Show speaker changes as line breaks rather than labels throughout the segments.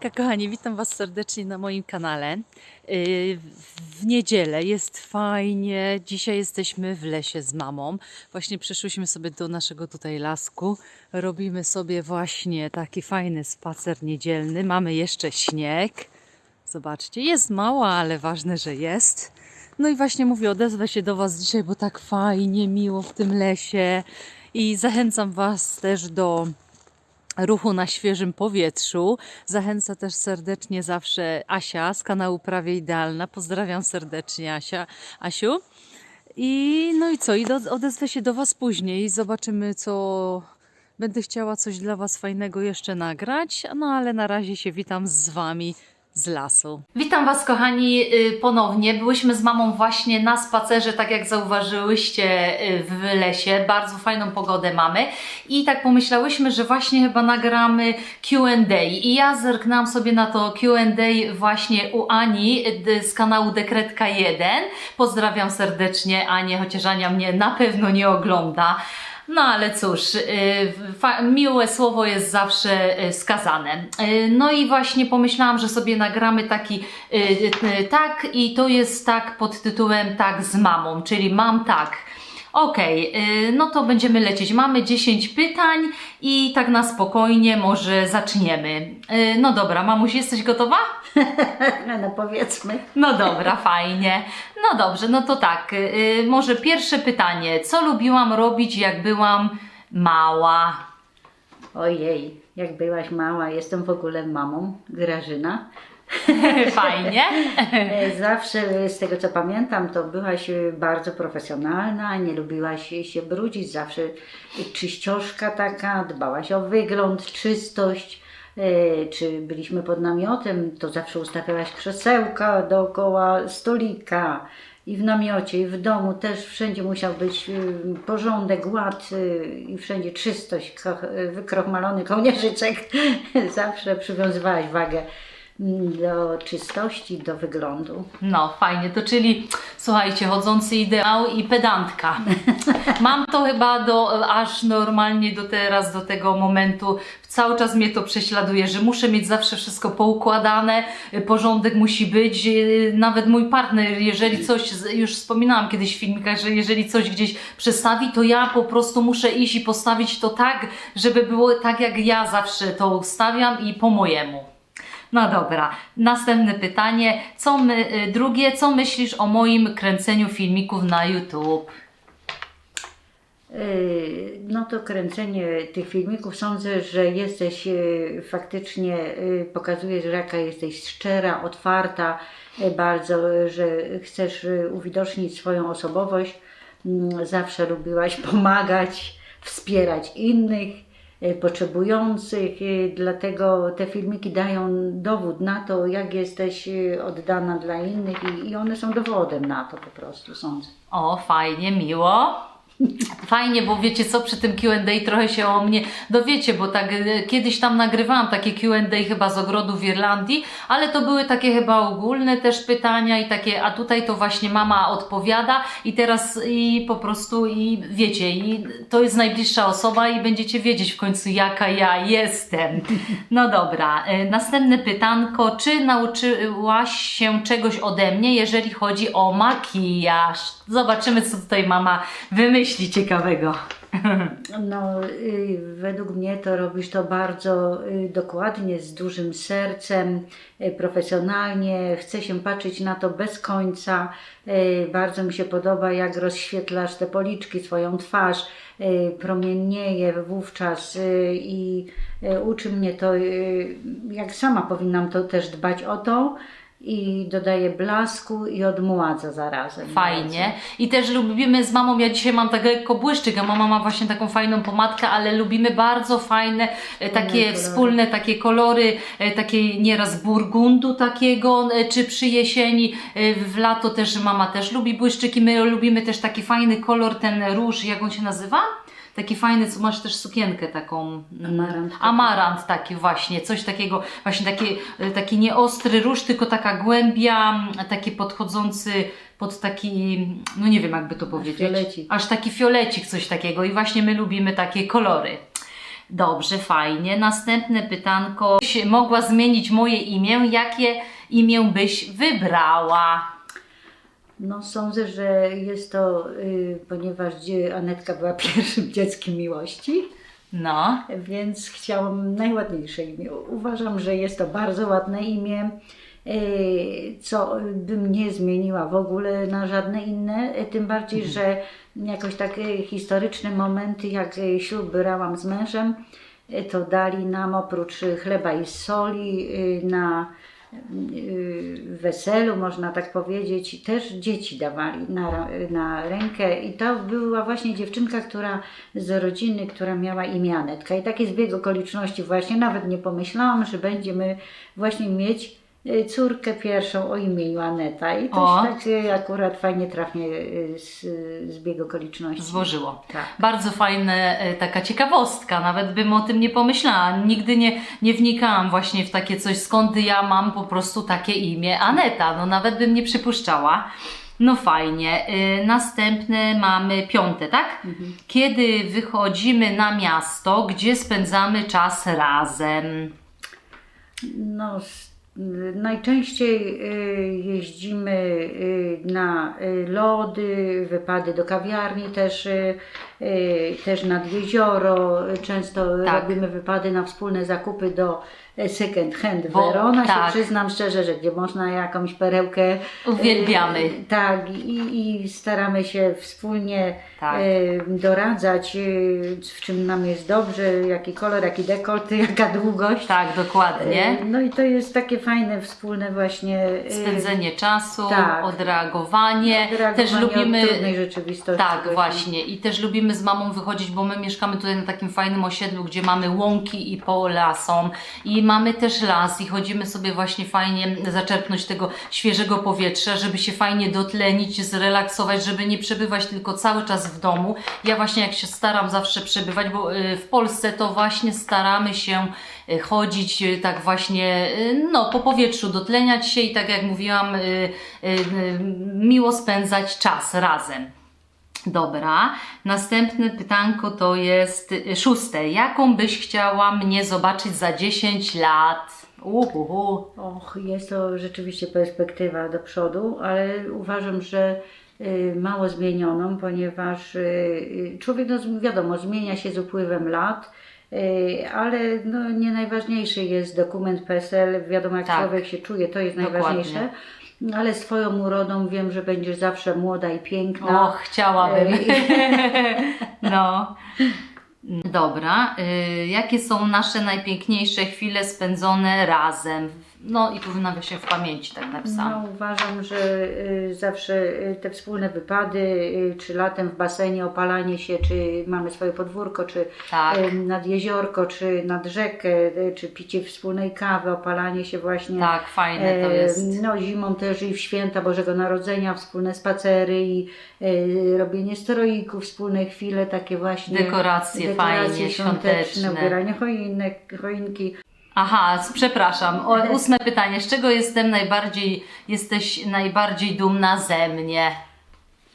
Hejka kochani, witam Was serdecznie na moim kanale. Yy, W niedzielę jest fajnie. Dzisiaj jesteśmy w lesie z mamą. Właśnie przyszłyśmy sobie do naszego tutaj lasku. Robimy sobie właśnie taki fajny spacer niedzielny. Mamy jeszcze śnieg. Zobaczcie, jest mało, ale ważne, że jest. No i właśnie mówię, odezwę się do Was dzisiaj, bo tak fajnie, miło w tym lesie. I zachęcam Was też do ruchu na świeżym powietrzu. Zachęca też serdecznie zawsze Asia z kanału Prawie Idealna. Pozdrawiam serdecznie Asia, Asiu. I no i co? I do, odezwę się do Was później. Zobaczymy, co będę chciała coś dla Was fajnego jeszcze nagrać. No ale na razie się witam z Wami z lasu. Witam Was, kochani, y, ponownie. Byłyśmy z mamą właśnie na spacerze, tak jak zauważyłyście, y, w lesie. Bardzo fajną pogodę mamy. I tak pomyślałyśmy, że właśnie chyba nagramy QA. I ja zerknęłam sobie na to QA właśnie u Ani y, z kanału Dekretka 1. Pozdrawiam serdecznie Anię, chociaż Ania mnie na pewno nie ogląda. No ale cóż, y, miłe słowo jest zawsze y, skazane. Y, No i właśnie pomyślałam, że sobie nagramy taki tak i to jest tak pod tytułem tak z mamą, czyli mam tak. Okej, y, no to będziemy lecieć. Mamy 10 pytań i tak na spokojnie może zaczniemy. Y, No dobra, mamuś, jesteś gotowa?
No powiedzmy.
No dobra, fajnie. No dobrze, no to tak. y, może pierwsze pytanie. Co lubiłam robić, jak byłam mała?
Ojej, jak byłaś mała, jestem w ogóle mamą, Grażyna.
Fajnie.
E, Zawsze z tego co pamiętam, to byłaś e, bardzo profesjonalna, nie lubiłaś się brudzić, zawsze czyścioszka taka, dbałaś o wygląd, czystość. E, Czy byliśmy pod namiotem, to zawsze ustawiałaś krzesełka dookoła stolika. I w namiocie, i w domu też wszędzie musiał być porządek, ład i wszędzie czystość, wykrochmalony kołnierzyczek. Zawsze przywiązywałaś wagę do czystości, do wyglądu.
No, fajnie. To czyli, słuchajcie, chodzący ideał i pedantka. Mam to chyba do, aż normalnie do teraz, do tego momentu. Cały czas mnie to prześladuje, że muszę mieć zawsze wszystko poukładane, porządek musi być. y, Nawet mój partner, jeżeli coś, już wspominałam kiedyś w filmikach, że jeżeli coś gdzieś przestawi, to ja po prostu muszę iść i postawić to tak, żeby było tak, jak ja zawsze to ustawiam i po mojemu. No dobra, następne pytanie. Co my, y, drugie, co myślisz o moim kręceniu filmików na YouTube?
Yy, No to kręcenie tych filmików sądzę, że jesteś yy, faktycznie, pokazujesz, że jaka jesteś szczera, otwarta bardzo, że chcesz uwidocznić swoją osobowość. Mm, Zawsze lubiłaś pomagać, wspierać innych potrzebujących, yy, dlatego te filmiki dają dowód na to, jak jesteś yy, oddana dla innych i one są dowodem na to po prostu, sądzę.
O, fajnie, miło. Fajnie, bo wiecie co, przy tym Q&A trochę się o mnie dowiecie, bo tak e, kiedyś tam nagrywałam takie Q&A chyba z ogrodu w Irlandii, ale to były takie chyba ogólne też pytania i takie, a tutaj to właśnie mama odpowiada i teraz i po prostu i wiecie, i to jest najbliższa osoba i będziecie wiedzieć w końcu jaka ja jestem. No dobra, e, następne pytanko, czy nauczyłaś się czegoś ode mnie, jeżeli chodzi o makijaż? Zobaczymy, co tutaj mama wymyśli ciekawego.
No, y, według mnie to robisz to bardzo y, dokładnie, z dużym sercem, y, profesjonalnie. Chcę się patrzeć na to bez końca. Bardzo mi się podoba, jak rozświetlasz te policzki, swoją twarz, promiennieje wówczas i uczy mnie to, jak sama powinnam to też dbać o to. I dodaje blasku i odmładza zarazem.
Fajnie. I też lubimy z mamą, ja dzisiaj mam tak lekko błyszczyk, a mama ma właśnie taką fajną pomadkę, ale lubimy bardzo fajne e, takie wspólne takie kolory, e, takie nieraz burgundu takiego, e, czy przy jesieni, w lato też mama też lubi błyszczyki, my lubimy też taki fajny kolor, ten róż, jak on się nazywa? Taki fajny, co masz też sukienkę taką. mm,
Amarant.
Amarant taki właśnie, coś takiego, właśnie taki, e, taki nieostry róż, tylko taka głębia, taki podchodzący pod taki, no nie wiem jakby to powiedzieć.
fiolecik.
Aż taki fiolecik, coś takiego i właśnie my lubimy takie kolory. Dobrze, fajnie. Następne pytanko. Byś mogła zmienić moje imię, jakie imię byś wybrała?
No sądzę, że jest to, y, ponieważ dzie- Anetka była pierwszym dzieckiem miłości,
No,
więc chciałam najładniejsze imię. Uważam, że jest to bardzo ładne imię, y, co bym nie zmieniła w ogóle na żadne inne, y, tym bardziej, że jakoś takie historyczne momenty, jak y, ślub brałam z mężem, y, to dali nam oprócz y, chleba i soli y, na y, weselu, można tak powiedzieć, też dzieci dawali na, na rękę. I to była właśnie dziewczynka, która z rodziny, która miała imię Anetka i taki zbieg okoliczności właśnie, nawet nie pomyślałam, że będziemy właśnie mieć y, córkę pierwszą o imieniu Aneta i to
O.
się tak y, akurat fajnie trafnie y, z, zbieg okoliczności.
złożyło.
Tak.
Bardzo fajna e, taka ciekawostka, nawet bym o tym nie pomyślała. Nigdy nie, nie wnikałam właśnie w takie coś, skąd ja mam po prostu takie imię Aneta. No nawet bym nie przypuszczała. No fajnie. Y, Następne mamy piąte, tak? Kiedy wychodzimy na miasto, gdzie spędzamy czas razem?
No, y, najczęściej y, jeździmy y, na y, lody, wypady do kawiarni też, też nad jezioro. Często
Tak.
robimy wypady na wspólne zakupy do second hand
Bo-
Verona.
tak.
Się przyznam szczerze, że gdzie można jakąś perełkę.
Uwielbiamy.
y, Tak, i, i staramy się wspólnie
Tak.
y, doradzać, y, w czym nam jest dobrze, jaki kolor, jaki dekolt, jaka długość.
Tak, dokładnie.
E, No i to jest takie fajne, wspólne właśnie e,
Spędzenie czasu,
tak.
odreagowanie.
reagowanie
Też lubimy.
od trudnej rzeczywistości.
Tak, właśnie. I też lubimy z mamą wychodzić, bo my mieszkamy tutaj na takim fajnym osiedlu, gdzie mamy łąki i pola są. I mamy też las i chodzimy sobie właśnie fajnie zaczerpnąć tego świeżego powietrza, żeby się fajnie dotlenić, zrelaksować, żeby nie przebywać tylko cały czas w domu. Ja właśnie jak się staram zawsze przebywać, bo y, w Polsce to właśnie staramy się y, chodzić y, tak właśnie no, po powietrzu, dotleniać się i tak jak mówiłam, miło spędzać czas razem. Dobra, następne pytanko to jest szóste. Jaką byś chciała mnie zobaczyć za 10 lat? Uhuhu.
Och, jest to rzeczywiście perspektywa do przodu, ale uważam, że y, mało zmienioną, ponieważ y, y, człowiek, no, wiadomo, zmienia się z upływem lat, ale no, nie najważniejszy jest dokument PESEL. Wiadomo, jak
Tak.
człowiek się czuje, to jest
Dokładnie.
najważniejsze. Ale z Twoją urodą wiem, że będziesz zawsze młoda i piękna.
Och, chciałabym.
Ej.
No. Dobra, y, jakie są nasze najpiękniejsze chwile spędzone razem? No i tu w nawiasie w pamięci tak napisałam.
No, uważam, że y, zawsze y, te wspólne wypady, y, czy latem w basenie, opalanie się, czy mamy swoje podwórko, czy
Tak.
y, nad jeziorko, czy nad rzekę, y, czy picie wspólnej kawy, opalanie się właśnie.
Tak, fajne to
E,
jest.
No zimą też i w święta Bożego Narodzenia, wspólne spacery i e, robienie stroików, wspólne chwile takie właśnie.
Dekoracje fajnie, świąteczne.
ubieranie choinek, choinki.
Aha, przepraszam. O, ósme pytanie. Z czego jestem najbardziej, jesteś najbardziej dumna ze mnie?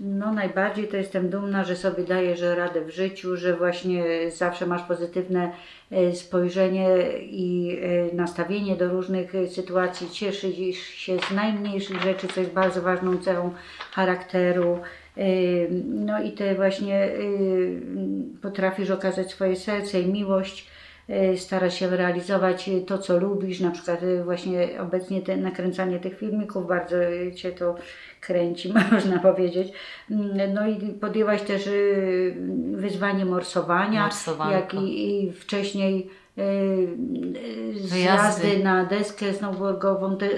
No najbardziej to jestem dumna, że sobie dajesz radę w życiu, że właśnie zawsze masz pozytywne e, spojrzenie i e, nastawienie do różnych e, sytuacji. Cieszysz się z najmniejszych rzeczy, co jest bardzo ważną cechą charakteru. No i te właśnie potrafisz okazać swoje serce i miłość. E, Starasz się realizować e, to, co lubisz, na przykład e, właśnie obecnie te, nakręcanie tych filmików, bardzo e, Cię to kręci, można powiedzieć. Mm, No i podjęłaś też y, wyzwanie morsowania,
Morsowanko.
jak i, i wcześniej y, y,
Wyjazdy.
zjazdy na deskę snowboardową te,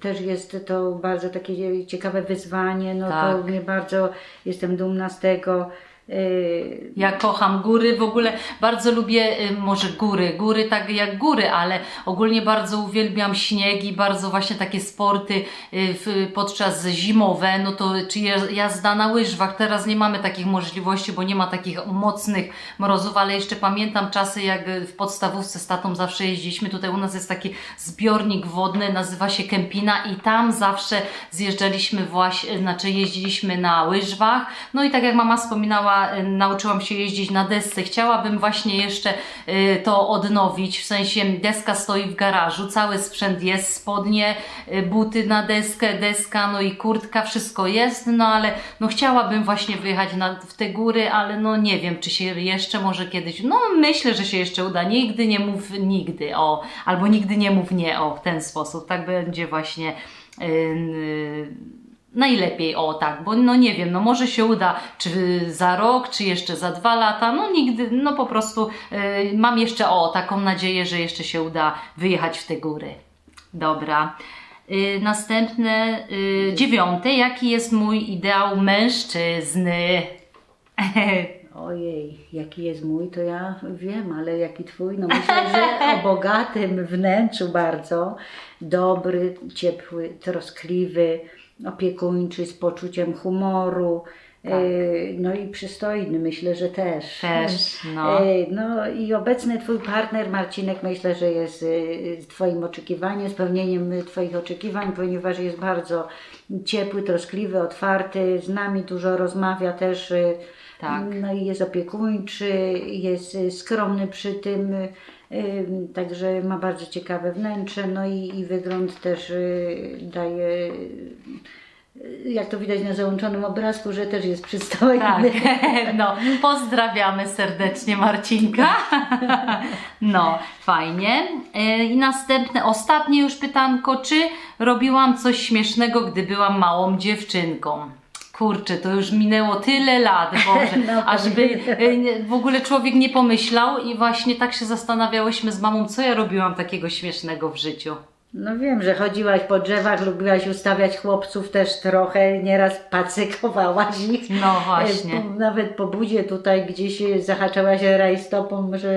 też jest to bardzo takie ciekawe wyzwanie, no
Tak.
to mnie bardzo jestem dumna z tego. Y,
Ja kocham góry, w ogóle bardzo lubię y, może góry, góry tak jak góry, ale ogólnie bardzo uwielbiam śnieg i bardzo właśnie takie sporty y, podczas zimowe, no to czy jazda na łyżwach, teraz nie mamy takich możliwości, bo nie ma takich mocnych mrozów, ale jeszcze pamiętam czasy jak w podstawówce z tatą zawsze jeździliśmy, tutaj u nas jest taki zbiornik wodny, nazywa się Kępina i tam zawsze zjeżdżaliśmy właśnie, znaczy jeździliśmy na łyżwach, no i tak jak mama wspominała, y, nauczyłam się jeździć na desce. Chciałabym właśnie jeszcze y, to odnowić, w sensie deska stoi w garażu, cały sprzęt jest, spodnie, y, buty na deskę, deska, no i kurtka, wszystko jest, no ale no chciałabym właśnie wyjechać na, w te góry, ale no nie wiem, czy się jeszcze może kiedyś, no myślę, że się jeszcze uda. Nigdy nie mów nigdy, o, albo nigdy nie mów nie, o, w ten sposób. Tak będzie właśnie yy, najlepiej, o tak, bo no nie wiem, no może się uda, czy za rok, czy jeszcze za dwa lata, no nigdy, no po prostu yy, mam jeszcze, o, taką nadzieję, że jeszcze się uda wyjechać w te góry. Dobra. Yy, następne, yy, dziewiąte, jaki jest mój ideał mężczyzny?
Ojej, jaki jest mój, to ja wiem, ale jaki twój? No myślę, że o bogatym wnętrzu bardzo, dobry, ciepły, troskliwy, opiekuńczy, z poczuciem humoru,
Tak.
e, no i przystojny, myślę, że też.
Też, no.
E, no i obecny twój partner Marcinek myślę, że jest e, twoim oczekiwaniem, spełnieniem twoich oczekiwań, ponieważ jest bardzo ciepły, troskliwy, otwarty, z nami dużo rozmawia też.
Tak.
no i jest opiekuńczy, jest skromny przy tym, także ma bardzo ciekawe wnętrze, no i, i wygląd też y, daje, y, jak to widać na załączonym obrazku, że też jest przystojny.
Tak, no, pozdrawiamy serdecznie Marcinka. No, fajnie. E, I następne, ostatnie już pytanko, czy robiłam coś śmiesznego, gdy byłam małą dziewczynką? Kurczę, to już minęło tyle lat, Boże,
No,
ażby e, w ogóle człowiek nie pomyślał i właśnie tak się zastanawiałyśmy z mamą, co ja robiłam takiego śmiesznego w życiu.
No wiem, że chodziłaś po drzewach, lubiłaś ustawiać chłopców też trochę, nieraz pacykowałaś ich.
No właśnie.
E, po- Nawet po budzie tutaj gdzieś zahaczałaś rajstopą, że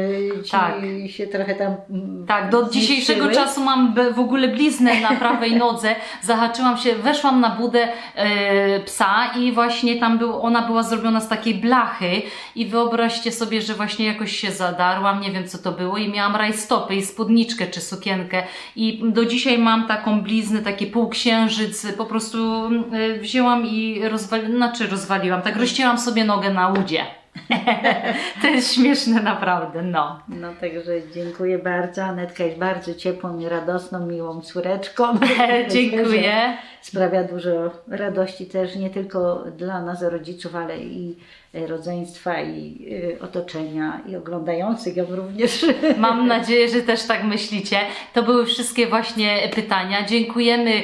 ci
Tak.
się trochę tam mm,
Tak, do dzisiejszego
zniszczyły.
czasu mam w ogóle bliznę na prawej nodze. Zahaczyłam się, weszłam na budę e, psa i właśnie tam był, ona była zrobiona z takiej blachy i wyobraźcie sobie, że właśnie jakoś się zadarłam, nie wiem co to było i miałam rajstopy i spódniczkę czy sukienkę i do dzisiaj mam taką bliznę, taki półksiężyc, po prostu e, wzięłam i rozwaliłam, znaczy rozwaliłam, tak rozcięłam sobie nogę na udzie. to jest śmieszne naprawdę, no.
No także dziękuję bardzo. Anetka jest bardzo ciepłą i radosną, miłą córeczką.
Dziękuję.
Sprawia dużo radości też nie tylko dla nas rodziców, ale i rodzeństwa i e, otoczenia i oglądających ją również.
Mam nadzieję, że też tak myślicie. To były wszystkie właśnie pytania. Dziękujemy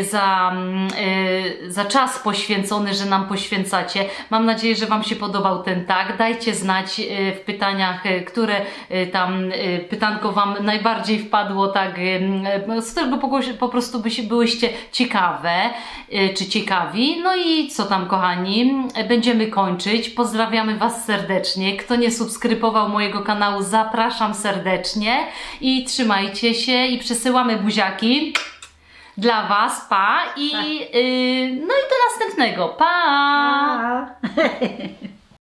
y, za, mm, za czas poświęcony, że nam poświęcacie. Mam nadzieję, że Wam się podobał ten tak. Dajcie znać w pytaniach, które tam pytanko Wam najbardziej wpadło, tak, z którego po, prostu byś, byłyście ciekawe czy ciekawi. No i co tam, kochani? Będziemy kończyć. Pozdrawiamy Was serdecznie. Kto nie subskrybował mojego kanału, zapraszam serdecznie i trzymajcie się i przesyłamy buziaki dla Was. Pa i, y, no i do następnego. pa.
Pa!